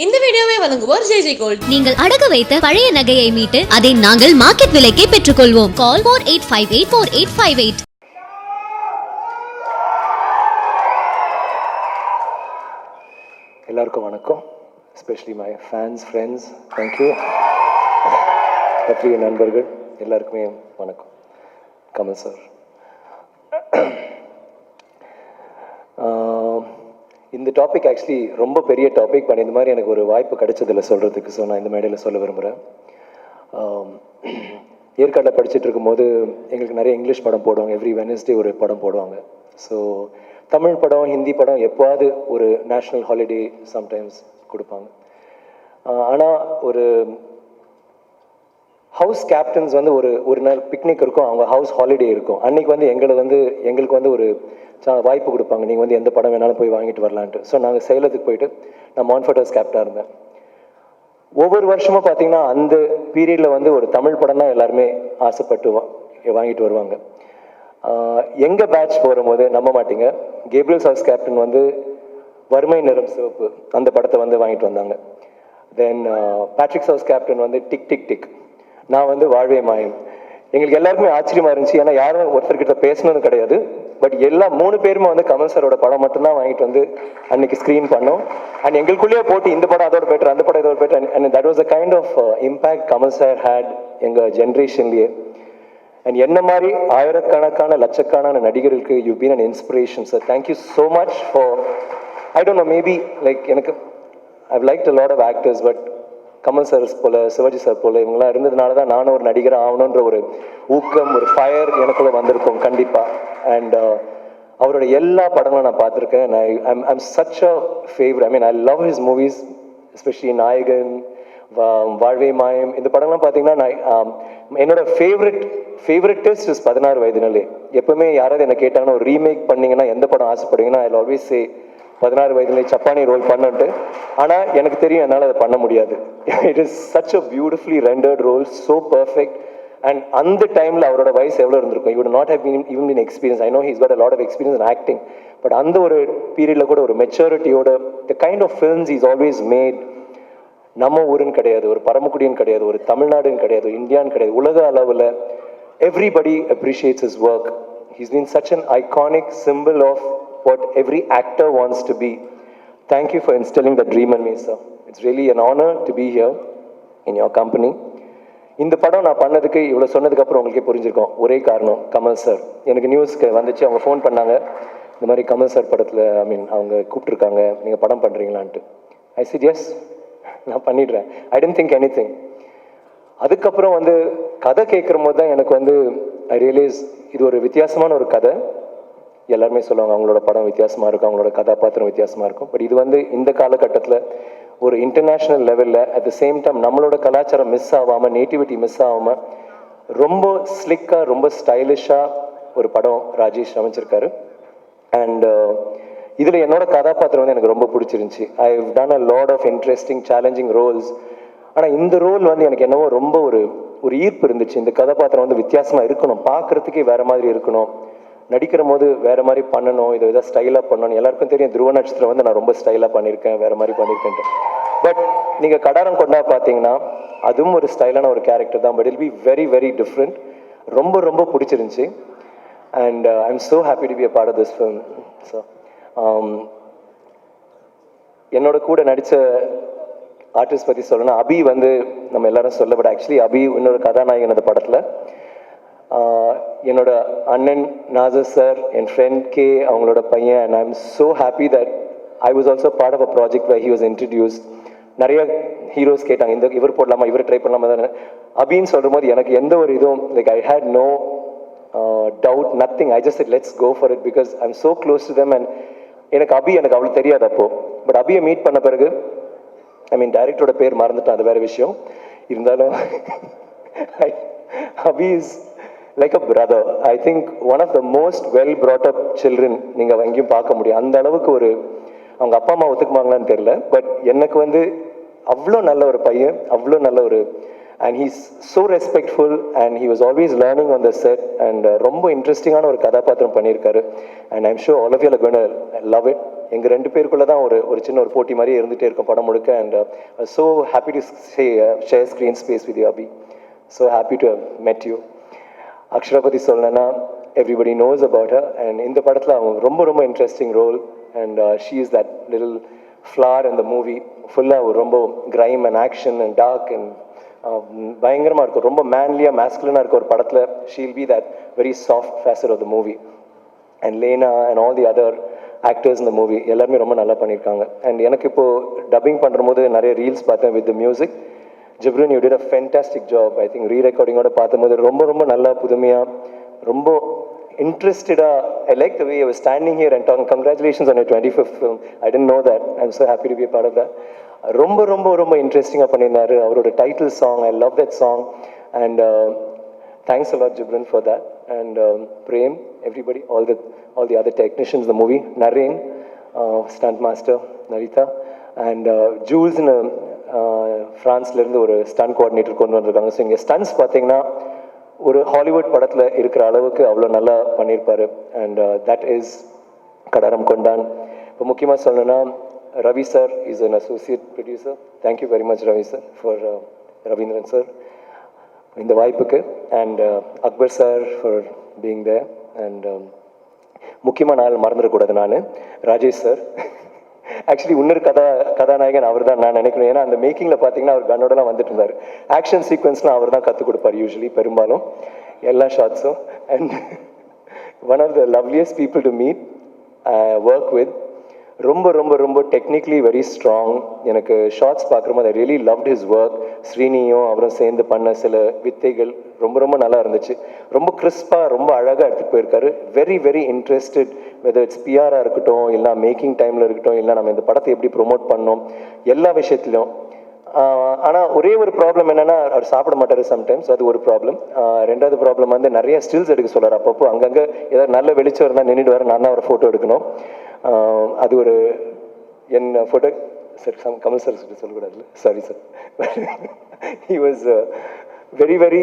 இந்த வீடியோவை வழங்குவோர் ஜெய் ஜெய் கோல்ட். நீங்கள் அடகு வைத்த பழைய நகையை மீட்டு அதை நாங்கள் மார்க்கெட் விலைக்கே பெற்றுக்கொள்வோம். Call four eight five eight four eight five eight எல்லாருக்கும் வணக்கம். Especially my fans friends thank you பத்திரிகை நண்பர்கள் எல்லாருக்குமே வணக்கம். கமல் சார். இந்த டாபிக் ஆக்சுவலி ரொம்ப பெரிய டாபிக் பட் இந்த மாதிரி எனக்கு ஒரு வாய்ப்பு கிடைச்சதில்ல சொல்கிறதுக்கு ஸோ நான் இந்த மேடையில் சொல்ல விரும்புகிறேன் ஏற்காட்டில் படிச்சுட்டு இருக்கும்போது எங்களுக்கு நிறைய இங்கிலீஷ் படம் போடுவாங்க. எவ்ரி வெனஸ்டே ஒரு படம் போடுவாங்க. ஸோ தமிழ் படம் ஹிந்தி படம் எப்போவாது ஒரு நேஷ்னல் ஹாலிடே சம்டைம்ஸ் கொடுப்பாங்க. ஆனால் ஒரு ஹவுஸ் கேப்டன்ஸ் வந்து ஒரு ஒரு நாள் பிக்னிக் இருக்கும் அவங்க ஹவுஸ் ஹாலிடே இருக்கும். அன்னைக்கு வந்து எங்களை வந்து எங்களுக்கு வந்து ஒரு சா- வாய்ப்பு கொடுப்பாங்க. நீங்கள் வந்து எந்த படம் வேணாலும் போய் வாங்கிட்டு வரலான்ட்டு. ஸோ நாங்கள் சேலத்துக்கு போயிட்டு நான் மான்ஃபோட்டோஸ் கேப்டாக இருந்தேன். ஒவ்வொரு வருஷமும் பார்த்தீங்கன்னா அந்த பீரியடில் வந்து ஒரு தமிழ் படம் தான் எல்லாருமே ஆசைப்பட்டு வா வாங்கிட்டு வருவாங்க. எங்கள் பேட்ச் போகும்போது நம்ப மாட்டீங்க. கேப்ரியல் சாஸ் கேப்டன் வந்து வறுமை நிறம் சிவப்பு அந்த படத்தை வந்து வாங்கிட்டு வந்தாங்க. தென் பேட்ரிக் சாஸ் கேப்டன் வந்து டிக் டிக் டிக் நான் வந்து வாழ்வே மாயம் எங்களுக்கு எல்லாருக்குமே ஆச்சரியமா இருந்துச்சு. ஏன்னா யாரும் ஒருத்தர்கிட்ட பேசணும்னு கிடையாது. பட் எல்லா மூணு பேருமே வந்து கமல் சாரோட படம் மட்டும்தான் வாங்கிட்டு வந்து அன்னைக்கு ஸ்க்ரீன் பண்ணோம். அண்ட் எங்களுக்குள்ளேயே போட்டு இந்த படம் அதோட பெட்டர் அந்த படம் இதோட better and that was a kind of impact Kamal sir had எங்கள் ஜென்ரேஷன்லேயே அண்ட் என்ன மாதிரி ஆயிரக்கணக்கான லட்சக்கணக்கான நடிகர்களுக்கு you been an inspiration sir thank you so much for I don't know maybe like எனக்கு I like a lot of actors but Kamal sir போல Sivaji sir போல இவங்கெல்லாம் இருந்ததுனால தான் நானும் ஒரு நடிகர் ஆகணுன்ற ஒரு ஊக்கம் ஒரு ஃபயர் எனக்குள்ள வந்திருக்கும் கண்டிப்பாக அண்ட் uh, அவரோட எல்லா படங்களும் நான் பார்த்துருக்கேன். I I'm I'm such a favourite I mean I love his movies especially Nayakan வா- வாழ்வே மாயம். இந்த படம்லாம் பார்த்தீங்கன்னா நான் என்னோட ஃபேவரட் ஃபேவரட் டெஸ்ட் இஸ் பதினாறு வயதுனாலே எப்பவுமே யாராவது என்ன கேட்டாங்கன்னா ஒரு ரீமேக் பண்ணீங்கன்னா எந்த படம் ஆசைப்படுவீங்கன்னா ஐ ஆல்வேஸ் சே பதினாறு வயதுல சப்பானி ரோல் பண்ணுன்ட்டு. ஆனால் எனக்கு தெரியும் என்னால் அதை பண்ண முடியாது. It is such a beautifully rendered role so perfect and அந்த டைமில் அவரோட வயசு எவ்வளோ இருந்திருக்கும்? You not how been even in experience I know he's got a lot of experience in acting but அந்த ஒரு பீரியடில் கூட ஒரு மெச்சூரிட்டியோட the kind of films is always made நம்ம ஊருன்னு கிடையாது ஒரு பரமக்குடின்னு கிடையாது ஒரு தமிழ்நாடுன்னு கிடையாது இந்தியான்னு கிடையாது உலக அளவில் everybody appreciates is work he's been such an iconic simple of what every actor wants to be. Thank you for instilling the dream in me sir. It's really an honor to be here in your company. இந்த படம் நான் பண்ணதுக்கு இவ்வளோ சொன்னதுக்கு அப்புறம் உங்களுக்கே புரிஞ்சிருக்கோம். ஒரே காரணம் கமல் சார் எனக்கு நியூஸ்க்கு வந்துச்சு அவங்க ஃபோன் பண்ணாங்க. இந்த மாதிரி கமல் சார் படத்தில் ஐ மீன் அவங்க கூப்பிட்ருக்காங்க நீங்கள் படம் பண்ணுறீங்களான்ட்டு ஐ said எஸ் நான் பண்ணிடுறேன். I didn't think any thing அதுக்கப்புறம் வந்து கதை கேட்குற போது தான் எனக்கு வந்து ஐ ரியலைஸ் இது ஒரு வித்தியாசமான ஒரு கதை. எல்லாருமே சொல்லுவாங்க அவங்களோட படம் வித்தியாசமாக இருக்கும் அவங்களோட கதாபாத்திரம் வித்தியாசமாக இருக்கும். பட் இது வந்து இந்த காலகட்டத்தில் ஒரு இன்டர்நேஷ்னல் லெவலில் அட் த சேம் டைம் நம்மளோட கலாச்சாரம் மிஸ் ஆகாமல் நேட்டிவிட்டி மிஸ் ஆகாமல் ரொம்ப ஸ்லிக்காக ரொம்ப ஸ்டைலிஷாக ஒரு படம் ராஜேஷ் அமைச்சிருக்காரு. அண்ட் uh, இதில் என்னோட கதாபாத்திரம் வந்து எனக்கு ரொம்ப பிடிச்சிருந்துச்சி. I done a lot of interesting challenging roles ஆனால் இந்த ரோல் வந்து எனக்கு என்னவோ ரொம்ப ஒரு ஒரு ஈர்ப்பு இருந்துச்சு. இந்த கதாபாத்திரம் வந்து வித்தியாசமாக இருக்கணும் பார்க்குறதுக்கே வேறு மாதிரி இருக்கணும். நடிக்கிற போது வேற மாதிரி பண்ணணும் இதை எதாவது ஸ்டைலாக பண்ணணும் எல்லாருக்கும் தெரியும். துருவ நட்சத்திரம் வந்து நான் ரொம்ப ஸ்டைலாக பண்ணியிருக்கேன் வேற மாதிரி பண்ணியிருக்கேன்ட்டு. பட் நீங்கள் கடாரம் கொண்டா பார்த்தீங்கன்னா அதுவும் ஒரு ஸ்டைலான ஒரு கேரக்டர் தான். But I'll be very very different ரொம்ப ரொம்ப பிடிச்சிருந்துச்சி. And I am so happy to be a part of this film so என்னோட கூட நடித்த ஆர்டிஸ்ட் பற்றி சொல்லணும்னா அபி வந்து நம்ம எல்லாரும் சொல்ல பட் ஆக்சுவலி அபி இன்னொரு கதாநாயகன் அந்த படத்தில். என்னோட அண்ணன் நாசர் சார் என் ஃப்ரெண்ட் கே அவங்களோட பையன் and I am so happy that I was also part of a project why he was introduce நிறைய ஹீரோஸ் கேட்டாங்க இந்த இவர் போடலாமா இவர் ட்ரை பண்ணலாமா தானே அபின்னு சொல்கிற போது எனக்கு எந்த ஒரு இதுவும் like I had no doubt nothing I just let's go for it because I am so close to them and எனக்கு அபி எனக்கு அவ்வளோ தெரியாது அப்போது பட் அபியை மீட் பண்ண பிறகு ஐ மீன் டைரக்டரோட பேர் மறந்துட்டேன் அது வேற விஷயம். இருந்தாலும் Abhi is like a brother I think one of the most well brought up children நீங்கள் எங்கேயும் பார்க்க முடியும். அந்த அளவுக்கு ஒரு அவங்க அப்பா அம்மா ஒத்துக்குமாங்களான்னு தெரில பட் எனக்கு வந்து அவ்வளோ நல்ல ஒரு பையன் அவ்வளோ நல்ல ஒரு and he's so respectful and he was always learning on the set and ரொம்ப இன்ட்ரெஸ்டிங்கான ஒரு கதாபாத்திரம் பண்ணியிருக்காரு. And I'm sure all of you gonna love it எங்கள் ரெண்டு பேருக்குள்ள தான் ஒரு ஒரு சின்ன ஒரு போட்டி மாதிரி இருந்துகிட்டே இருக்கும் படம் முழுக்க and so happy to say share screen space with Abhi so happy to met you Akshara பற்றி சொல்லணும்னா everybody knows about her and இந்த படத்தில் அவங்க ரொம்ப ரொம்ப interesting role and she is that little flower இந்த மூவி ஃபுல்லாக ரொம்ப crime and action and dark and பயங்கரமாக இருக்கும். ரொம்ப மேன்லியாக மேஸ்குலனாக இருக்க ஒரு படத்தில் she'll be that very soft face of the movie and Lena and all the other actors இந்த மூவி எல்லாருமே ரொம்ப நல்லா பண்ணியிருக்காங்க. அண்ட் எனக்கு இப்போது டப்பிங் பண்ணும்போது நிறைய ரீல்ஸ் பார்த்தேன் with music Ghibran you did a fantastic job I think re ரெக்கார்டிங்கோட பார்க்கும்போது ரொம்ப ரொம்ப நல்லா புதுமையாக ரொம்ப இன்ட்ரெஸ்டடாக I like the way you standing here and dang congratulations on twenty fifth film I didn't know that I am so happy to be part of that ரொம்ப ரொம்ப ரொம்ப இன்ட்ரெஸ்டிங்காக பண்ணியிருந்தாரு. அவரோட title song I love that song and thanks a lot Ghibran for that and Prem everybody all the all the other technicians the movie Naren stunt master நரிதா and ஜூல்ஸ்னு ஃப்ரான்ஸ்லேருந்து ஒரு stun coordinator கொண்டு வந்திருக்காங்க. ஸோ இங்கே stunts பார்த்தீங்கன்னா ஒரு Hollywood படத்தில் இருக்கிற அளவுக்கு அவ்வளோ நல்லா பண்ணியிருப்பாரு. And that is Kadaram Kondan. இப்போ முக்கியமாக சொல்லணும்னா Ravi sir is an associate producer thank you very much Ravi sir for uh, Raveendran sir இந்த வாய்ப்புக்கு. And uh, Akbar sir for being the and முக்கியமாக நாள் மறந்துடக்கூடாது நான். ராஜேஷ் சார் ஆக்சுவலி இன்னொரு கதா கதாநாயகன் அவர் தான் நான் நினைக்கிறேன். ஏன்னா அந்த மேக்கிங்கில் பார்த்தீங்கன்னா அவர் கன்னோடலாம் வந்துட்டு இருந்தார். ஆக்ஷன் சீக்வன்ஸ்லாம் அவர் தான் கற்றுக் கொடுப்பார் யூஸ்வலி பெரும்பாலும். எல்லா ஷார்ட்ஸும் and one of the loveliest people to meet work with ரொம்ப ரொம்ப ரொம்ப டெக்னிக்கலி வெரி ஸ்ட்ராங் எனக்கு ஷார்ட்ஸ் பார்க்குற மாதிரி ரியலி லவ்ட் ஹிஸ் ஒர்க் ஸ்ரீனியும் அவரும் சேர்ந்து பண்ண சில வித்தைகள் ரொம்ப ரொம்ப நல்லா இருந்துச்சு. ரொம்ப கிறிஸ்பாக ரொம்ப அழகாக எடுத்துகிட்டு போயிருக்காரு. Very very interested whether it's பிஆராக இருக்கட்டும் இல்லை மேக்கிங் டைமில் இருக்கட்டும் இல்லை நம்ம இந்த படத்தை எப்படி ப்ரொமோட் பண்ணோம் எல்லா விஷயத்துலையும் ஆனால் ஒரே ஒரு ப்ராப்ளம் என்னென்னா அவர் சாப்பிட மாட்டார் சம்டைம்ஸ் அது ஒரு ப்ராப்ளம் ரெண்டாவது ப்ராப்ளம் வந்து நிறைய ஸ்டில்ஸ் எடுக்க சொல்கிறார் அப்பப்போ அங்கங்கே ஏதாவது நல்ல வெளிச்சம் இருந்தால் நின்றுட்டு வர நான் தான் அவரை ஃபோட்டோ எடுக்கணும். அது ஒரு என் photo sir some Kamal sir சொல்லி சொல்லக்கூடாதுல்ல? Sorry sir he was very very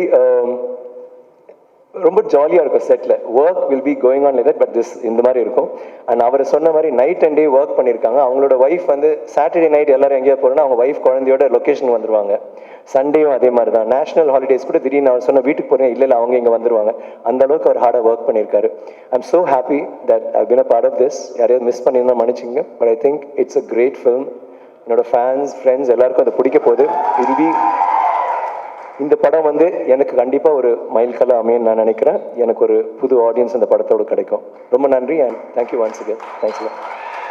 ரொம்ப ஜாலியாக இருக்கும் settle work will be going on like but this இந்த மாதிரி இருக்கும். அண்ட் அவர் சொன்ன மாதிரி நைட் அண்ட் டே ஒர்க் பண்ணியிருக்காங்க அவங்களோட ஒய்ஃப் வந்து சாட்டர்டே நைட் எல்லாரும் எங்கேயா போகிறோன்னா அவங்க ஒய்ஃப் குழந்தையோட லொக்கேஷன் வந்துருவாங்க. சண்டேயும் அதே மாதிரி தான். நேஷனல் ஹாலிடேஸ் கூட திடீர்னு அவர் சொன்ன வீட்டுக்கு போகிறேன் இல்லை இல்லை அவங்க இங்கே வந்துருவாங்க. அந்த அளவுக்கு அவர் ஹார்டாக ஒர்க் பண்ணியிருக்காரு I am so happy that I been a part of this யாரையாவது மிஸ் பண்ணியிருந்தா மன்னிச்சிங்க but I think it's a great film என்னோட ஃபேன்ஸ் ஃப்ரெண்ட்ஸ் எல்லாருக்கும் அதை பிடிக்க போகுது. இல் பி இந்த படம் வந்து எனக்கு கண்டிப்பாக ஒரு மைல்கல்ல அமையும் நான் நினைக்கிறேன். எனக்கு ஒரு புது ஆடியன்ஸ் இந்த படத்தோடு கிடைக்கும். ரொம்ப நன்றி and thank you once again thanks